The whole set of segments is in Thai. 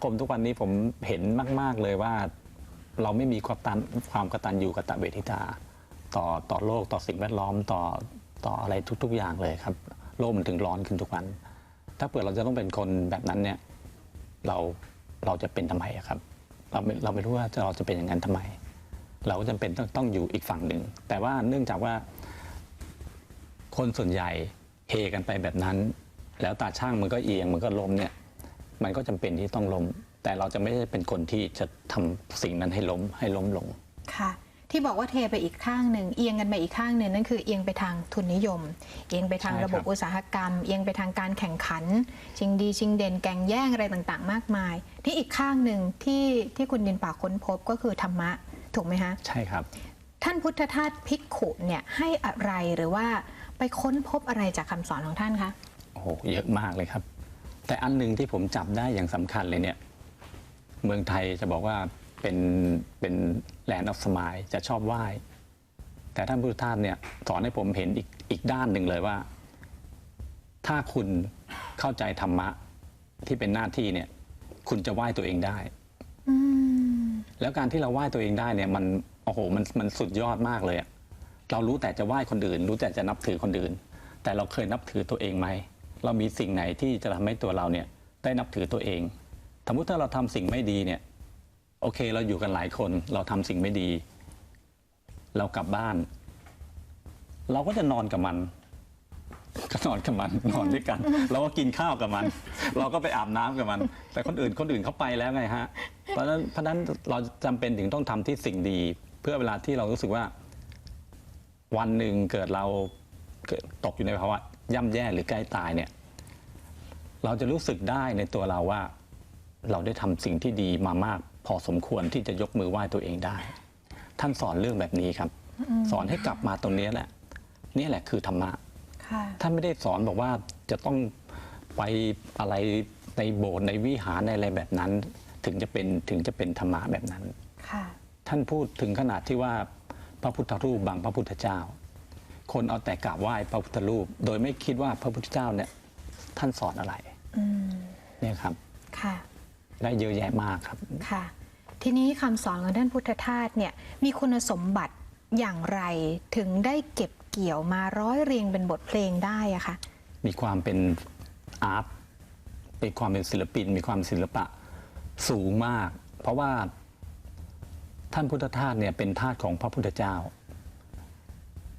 สังคมทุกวันนี้ผมเห็นมาก ๆ เลยว่า เราไม่มีความตันความกตัญญูกตเวทิตา ต่อต่อโลกต่อสิ่งแวดล้อมต่อต่ออะไรทุก ๆ อย่างเลยครับ โลกมันถึงร้อนขึ้นทุกวัน ถ้าเผื่อเราจะต้องเป็นคนแบบนั้นเนี่ยเราเราจะเป็นทำไมครับ เราเราไม่รู้ว่าเราจะเป็นอย่างนั้นทำไม เราก็จำเป็นต้องต้องอยู่อีกฝั่งหนึ่ง แต่ว่าเนื่องจากว่า คนส่วนใหญ่เฮกันไปแบบนั้น แล้วตาช่างมันก็เอียงมันก็ล้มเนี่ย มันก็จำเป็นที่ต้องล้ม แต่เราจะไม่ได้เป็นคนที่จะทำสิ่งนั้นให้ล้มให้ล้มลงค่ะที่บอกว่าเทไปอีกข้างหนึ่งเอียงกันไปอีกข้างหนึ่งนั่นคือเอียงไปทางทุนนิยม เอียงไปทางใช่ครับระบบอุตสาหกรรม เอียงไปทางการแข่งขัน ชิงดีชิงเด่นแก่งแย่งอะไรต่างๆ มากมาย ที่อีกข้างหนึ่งที่ที่คุณดินป่าค้นพบก็คือธรรมะถูกไหมคะใช่ครับ ท่านพุทธทาสภิกขุเนี่ยให้อะไรหรือว่าไปค้นพบอะไรจากคำสอนของท่านคะโอ้โหเยอะมากเลยครับ แต่อันหนึ่งที่ผมจับได้อย่างสำคัญเลยเนี่ย เมืองไทยจะบอกว่าเป็นเป็นแลนด์ออฟสมายจะชอบไหว้ แต่ท่านพุทธทาสเนี่ยสอนให้ผมเห็นอีกอีกด้านหนึ่งเลยว่า ถ้าคุณเข้าใจธรรมะที่เป็นหน้าที่เนี่ย คุณจะไหว้ตัวเองได้อืมแล้วการที่เราไหว้ตัวเองได้เนี่ย มันโอ้โหมันมันสุดยอดมากเลยอะเรารู้แต่จะไหว้คนอื่น รู้แต่จะนับถือคนอื่น แต่เราเคยนับถือตัวเองไหม เรามีสิ่งไหนที่จะทำให้ตัวเราเนี่ยได้นับถือตัวเองสมมติถ้าเราทำสิ่งไม่ดีเนี่ยโอเคเราอยู่กันหลายคนเราทำสิ่งไม่ดี เรากลับบ้าน เราก็จะนอนกับมันก็นอนกับมันนอนด้วยกัน เราก็กินข้าวกับมัน เราก็ไปอาบน้ำกับมัน แต่คนอื่นคนอื่นเขาไปแล้วไงฮะเพราะฉะนั้นเพราะฉะนั้นเราจำเป็นถึงต้องทำที่สิ่งดี เพื่อเวลาที่เรารู้สึกว่า วันหนึ่งเกิดเราเกิดตกอยู่ในภาวะย่ำแย่หรือใกล้ตายเนี่ย เราจะรู้สึกได้ในตัวเราว่า เราได้ทำสิ่งที่ดีมามาก พอสมควรที่จะยกมือไหว้ตัวเองได้ ท่านสอนเรื่องแบบนี้ครับ สอนให้กลับมาตรงนี้แหละ นี่แหละคือธรรมะค่ะท่านไม่ได้สอนบอกว่าจะต้องไปอะไรในโบสถ์ในวิหารในอะไรแบบนั้น ถึงจะเป็นถึงจะเป็นธรรมะแบบนั้นค่ะท่านพูดถึงขนาดที่ว่าพระพุทธรูปบางพระพุทธเจ้า คนเอาแต่กราบไหว้พระพุทธรูป โดยไม่คิดว่าพระพุทธเจ้าเนี่ยท่านสอนอะไร อืมเนี่ยครับค่ะ ได้เยอะแยะมากครับ ค่ะ ทีนี้คำสอนของท่านพุทธทาสเนี่ยมีคุณสมบัติอย่างไรถึงได้เก็บเกี่ยวมาร้อยเรียงเป็นบทเพลงได้อะคะมีความเป็นอาร์ตเป็นความเป็นศิลปิน มีความศิลปะสูงมาก เพราะว่าท่านพุทธทาสเนี่ยเป็นทาสของพระพุทธเจ้า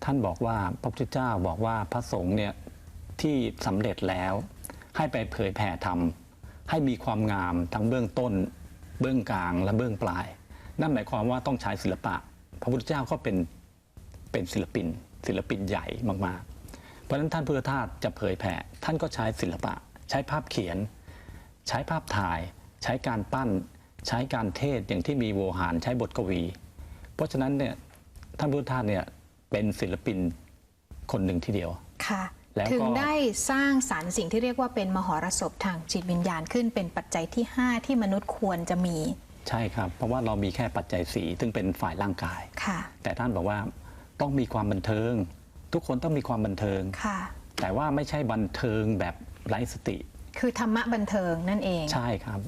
ท่านบอกว่าพระพุทธเจ้าบอกว่าพระสงฆ์เนี่ยที่สำเร็จแล้ว ให้ไปเผยแผ่ธรรมให้มีความงามทั้งเบื้องต้น เบื้องกลางและเบื้องปลาย นั่นหมายความว่าต้องใช้ศิลปะ พระพุทธเจ้าก็เป็นเป็นศิลปิน ศิลปินใหญ่มากๆ เพราะฉะนั้นท่านพุทธทาสจะเผยแผ่ท่านก็ใช้ศิลปะ ใช้ภาพเขียน ใช้ภาพถ่าย ใช้การปั้น ใช้การเทศอย่างที่มีโวหารใช้บทกวี เพราะฉะนั้นเนี่ยท่านพุทธทาสเนี่ยเป็นศิลปินคนหนึ่งทีเดียวค่ะ แล้วก็ถึงได้สร้างสารรค์สิ่งที่เรียกว่าเป็นมหรสพทางจิตวิญญาณขึ้นเป็นปัจจัยที่ 5 ที่มนุษย์ควรจะมีใช่ครับ เพราะว่าเรามีแค่ปัจจัยสีซึ่งเป็นฝ่ายร่างกาย ค่ะ แต่ท่านบอกว่าต้องมีความบันเทิง ทุกคนต้องมีความบันเทิง ค่ะ แต่ว่าไม่ใช่บันเทิงแบบไร้สติ คือธรรมะบันเทิงนั่นเอง ใช่ครับ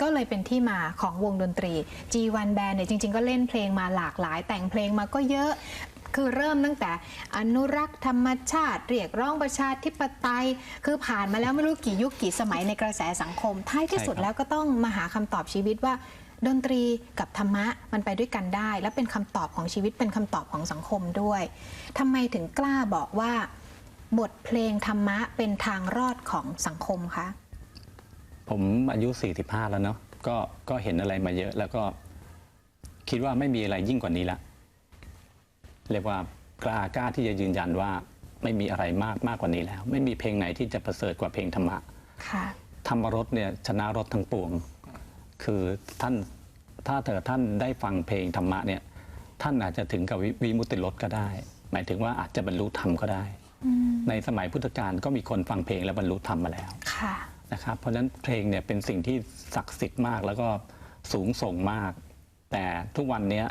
ก็เลยเป็นที่มาของวงดนตรี G1 Band เนี่ยจริง ๆ ก็เล่นเพลงมาหลากหลาย แต่งเพลงมาก็เยอะ คือเริ่มตั้งแต่อนุรักษ์ธรรมชาติ เรียกร้องประชาธิปไตย คือผ่านมาแล้วไม่รู้กี่ยุคกี่สมัยในกระแสสังคม ท้ายที่สุดแล้วก็ต้องมาหาคำตอบชีวิตว่า ดนตรีกับธรรมะมันไปด้วยกันได้ และเป็นคำตอบของชีวิตเป็นคำตอบของสังคมด้วยทำไมถึงกล้าบอกว่า บทเพลงธรรมะเป็นทางรอดของสังคมคะผมอายุ 45 แล้วเนาะก็ก็เห็นอะไรมาเยอะแล้วก็คิดว่าไม่มีอะไรยิ่งกว่านี้ละ เรียกว่ากล้ากล้าที่จะยืนยันว่าไม่มีอะไรมากมากกว่านี้แล้ว ไม่มีเพลงไหนที่จะประเสริฐกว่าเพลงธรรมะค่ะธรรมรสเนี่ยชนะรสทั้งปวง คือท่านถ้าเธอท่านได้ฟังเพลงธรรมะเนี่ยท่านอาจจะถึงกับวิวิมุตติรสก็ได้ หมายถึงว่าอาจจะบรรลุธรรมก็ได้ ในสมัยพุทธกาลก็มีคนฟังเพลงและบรรลุธรรมมาแล้วค่ะนะครับเพราะฉะนั้นเพลงเนี่ยเป็นสิ่งที่ศักดิ์สิทธิ์มากแล้วก็สูงส่งมาก แต่ทุกวันเนี้ย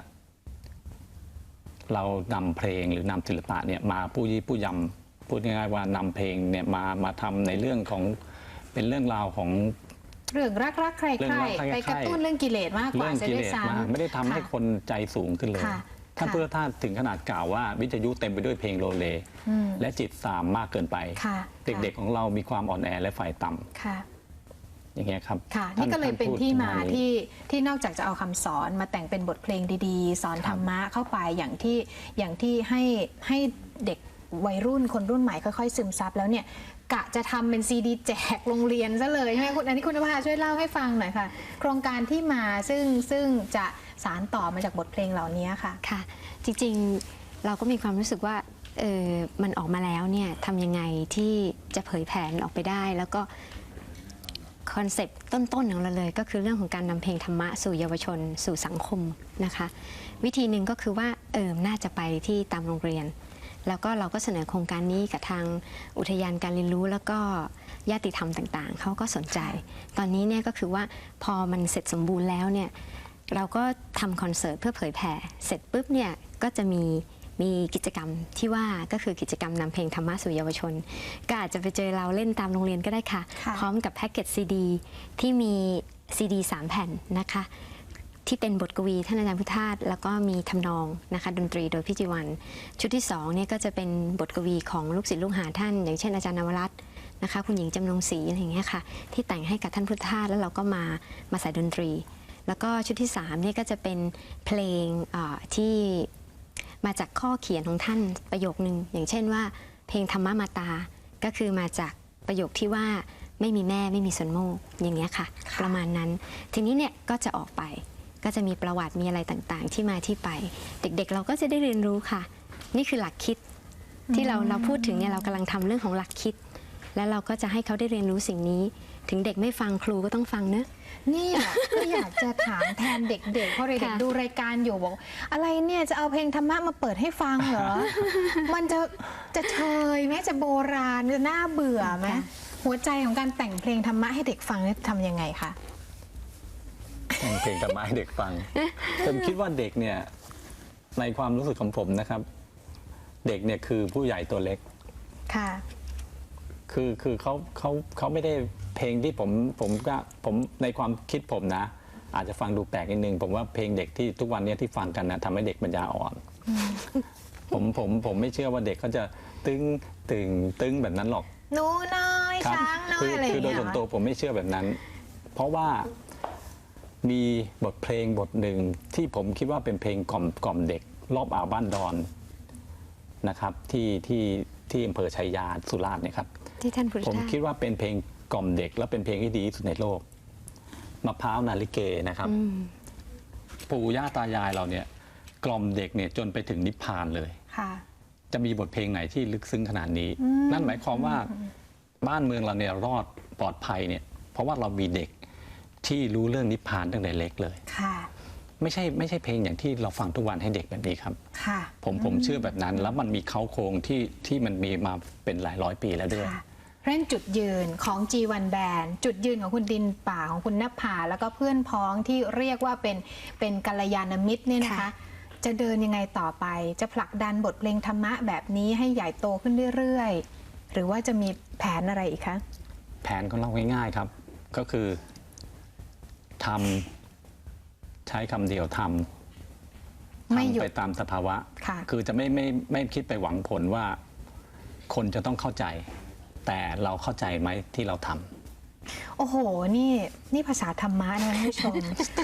เรานำเพลงหรือนำศิลปะเนี่ยมาผู้ยี่ผู้ยำพูดง่ายๆว่านำเพลงเนี่ยมามาทำในเรื่องของเป็นเรื่องราวของ เรื่องรักรักๆใครเรื่องใครรักๆใครๆไปกระตุ้นเรื่องกิเลสมากกเรื่ว่าองจะกิด้เลวยสซ้มากไม่ได้ทำให้ค่ะคนใจสูงขึ้นเลยค่ะท่านค่ะพุทธทาสถึงขนาดกล่าวว่าวิทยุเต็มไปด้วยเพลงโลเลอืมและจิตสามมากเกินไปค่ะเด็กๆของเรามีความอ่อนแอและฝ่ายต่ำๆค่ะ อย่างเงี้ยครับค่ะท่านี่ก็เลยเป็นท่พูดที่มาประณนี้ที่ที่นอกจากจะเอาคำสอนมาแต่งเป็นบทเพลงดีๆ สอนครับธรรมะเข้าไปอย่างที่อย่างที่ให้ให้เด็กวัยรุ่นคนรุ่นใหม่ค่อยๆซึมซับแล้วเนี่ยกะจะทำเป็นซีดีแจกโรงเรียนซะเลยใช่ไหมคุณอันนี้คุณนภาช่วยเล่าให้ฟังหน่อยค่ะ โครงการที่มาซึ่งซึ่งจะสารต่อมาจากบทเพลงเหล่านี้ค่ะค่ะ จริงๆเราก็มีความรู้สึกว่าเออมันออกมาแล้วเนี่ยทำยังไงที่จะเผยแผ่มันออกไปได้ แล้วก็ คอนเซปต์ต้นๆของเราเลย ก็คือเรื่องของการนำเพลงธรรมะสู่เยาวชนสู่สังคมนะคะ วิธีหนึ่งก็คือว่าเออน่าจะไปที่ตามโรงเรียน แล้วก็เราก็เสนอโครงการนี้กับทางอุทยานการเรียนรู้แล้วก็ญาติธรรมต่างๆ เขาก็สนใจ ตอนนี้เนี่ยก็คือว่าพอมันเสร็จสมบูรณ์แล้วเนี่ยเราก็ทำคอนเสิร์ตเพื่อเผยแผ่เสร็จปุ๊บเนี่ยก็จะมี มีกิจกรรมที่ว่าก็คือกิจกรรมนำเพลงธรรมะสู่เยาวชน ก็อาจจะไปเจอเราเล่นตามโรงเรียนก็ได้ค่ะค่ะพร้อมกับแพ็กเกจซีดีที่มีซีดี3แผ่นนะคะที่เป็นบทกวีท่านอาจารย์พุทธาสแล้วก็มีทำนองนะคะดนตรีโดยพี่จิวัน ชุดที่2เนี่ยก็จะเป็นบทกวีของลูกศิษย์ลูกหาท่าน อย่างเช่นอาจารย์นวรัตน์นะคะคุณหญิงจำนงศรีอะไรอย่างเงี้ยค่ะที่แต่งให้กับท่านพุทธาสแล้วเราก็มามาใส่ดนตรี แล้วก็ชุดที่3เนี่ยก็จะเป็นเพลงเอ่อที่ มาจากข้อเขียนของท่านประโยคนึง อย่างเช่นว่า เพลงธรรมมาตา ก็คือมาจากประโยคที่ว่าไม่มีแม่ไม่มีสนโมกอย่างเงี้ยค่ะค่ะประมาณนั้น ทีนี้เนี่ยก็จะออกไป ก็จะมีประวัติมีอะไรต่างๆ ที่มาที่ไป เด็กๆเราก็จะได้เรียนรู้ค่ะ นี่คือหลักคิดที่เราเราพูดถึงเนี่ยเรากำลังทำเรื่องของหลักคิด แล้วเราก็จะให้เขาได้เรียนรู้สิ่งนี้ ถึงเด็กไม่ฟังครูก็ต้องฟังเนอะเนี่ยก็อยากจะถามแทนเด็กๆเพราะเด็กค่ะๆดูรายการอยู่บอก อะไรเนี่ยจะเอาเพลงธรรมะมาเปิดให้ฟังเหรอ มันจะจะเชยไหมจะโบราณจะน่าเบื่อไหมหัวใจของการแต่งเพลงธรรมะให้เด็กฟังเนี่ยทำยังไงคะแต่งเพลงธรรมะให้เด็กฟังผมคิดว่าเด็กเนี่ยในความรู้สึกของผมนะครับ เด็กเนี่ยคือผู้ใหญ่ตัวเล็กค่ะ คือคือเขาเขาเขาไม่ได้ เพลงที่ผมผมก็ผมในความคิดผมนะ อาจจะฟังดูแปลกนิดนึง ผมว่าเพลงเด็กที่ทุกวันเนี้ที่ฟังกันนะทำให้เด็กปัญญาอ่อน ผมผมผมไม่เชื่อว่าเด็กเขาจะตึงตึงตึงแบบนั้นหรอก หนูน้อยครับช้างน้อคืยอะไรอคือย่างโดเงี้ยยส่วนเหรตัวอผมไม่เชื่อแบบนั้น เพราะว่ามีบทเพลงบทหนึ่งที่ผมคิดว่าเป็นเพลงกล่อมกล่อมเด็ก รอบอ่าวบ้านดอนนะครับ ที่ที่ที่อำเภอชัยยาสุราษฎร์เนี่ยครับ ที่ท่านพุทธผมทาสคิดว่าเป็นเพลง กล่อมเด็ก และเป็นเพลงที่ดีที่สุดในโลกมะพร้าวนาลิเกนะครับอืมปู่ย่าตายายเราเนี่ย กล่อมเด็กเนี่ยจนไปถึงนิพพานเลย ค่ะ จะมีบทเพลงไหนที่ลึกซึ้งขนาดนี้ นั่นหมายความว่าบ้านเมืองเราเนี่ยรอดปลอดภัยเนี่ย เพราะว่าเรามีเด็กที่รู้เรื่องนิพพานตั้งแต่เล็กเลย ค่ะ ไม่ใช่ไม่ใช่เพลงอย่างที่เราฟังทุกวันให้เด็กแบบนี้ครับ ค่ะ ผมผมเชื่อแบบนั้น แล้วมันมีเขาโครงที่ที่มันมีมาเป็นหลายร้อยปีแล้วด้วย ค่ะ เพราะฉะนั้นจุดยืนของ G1 Band จุดยืนของคุณดินป่าของคุณนภาแล้วก็เพื่อนพ้องที่เรียกว่าเป็นเป็นกัลยาณมิตรเนี่ยนะคะค่ะจะเดินยังไงต่อไป จะผลักดันบทเพลงธรรมะแบบนี้ให้ใหญ่โตขึ้นเรื่อยๆ หรือว่าจะมีแผนอะไรอีกคะ แผนของเราง่ายๆครับ ก็คือทำใช้คำเดียวทำไม่หยุทำไปดตามสภาวะค่ะคือจะไม่ไม่ไม่คิดไปหวังผลว่า คนจะต้องเข้าใจ แต่เราเข้าใจไหมที่เราทำ โอ้โห นี่นี่ภาษาธรรมะนะท่านผู้ชม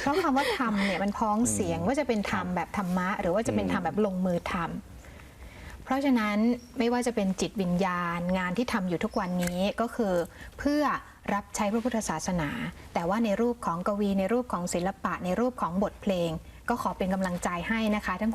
เพราะคำว่าธรรมเนี่ยมันพ้องเสียงว่าจะเป็นธรรมแบบธรรมะ หรือว่าจะเป็นธรรมแบบลงมือทำเพราะฉะนั้นไม่ว่าจะเป็นจิตวิญญาณ งานที่ทำอยู่ทุกวันนี้ก็คือเพื่อรับใช้พระพุทธศาสนา แต่ว่าในรูปของกวีในรูปของศิลปะในรูปของบทเพลง ก็ขอเป็นกำลังใจให้นะคะทั้ง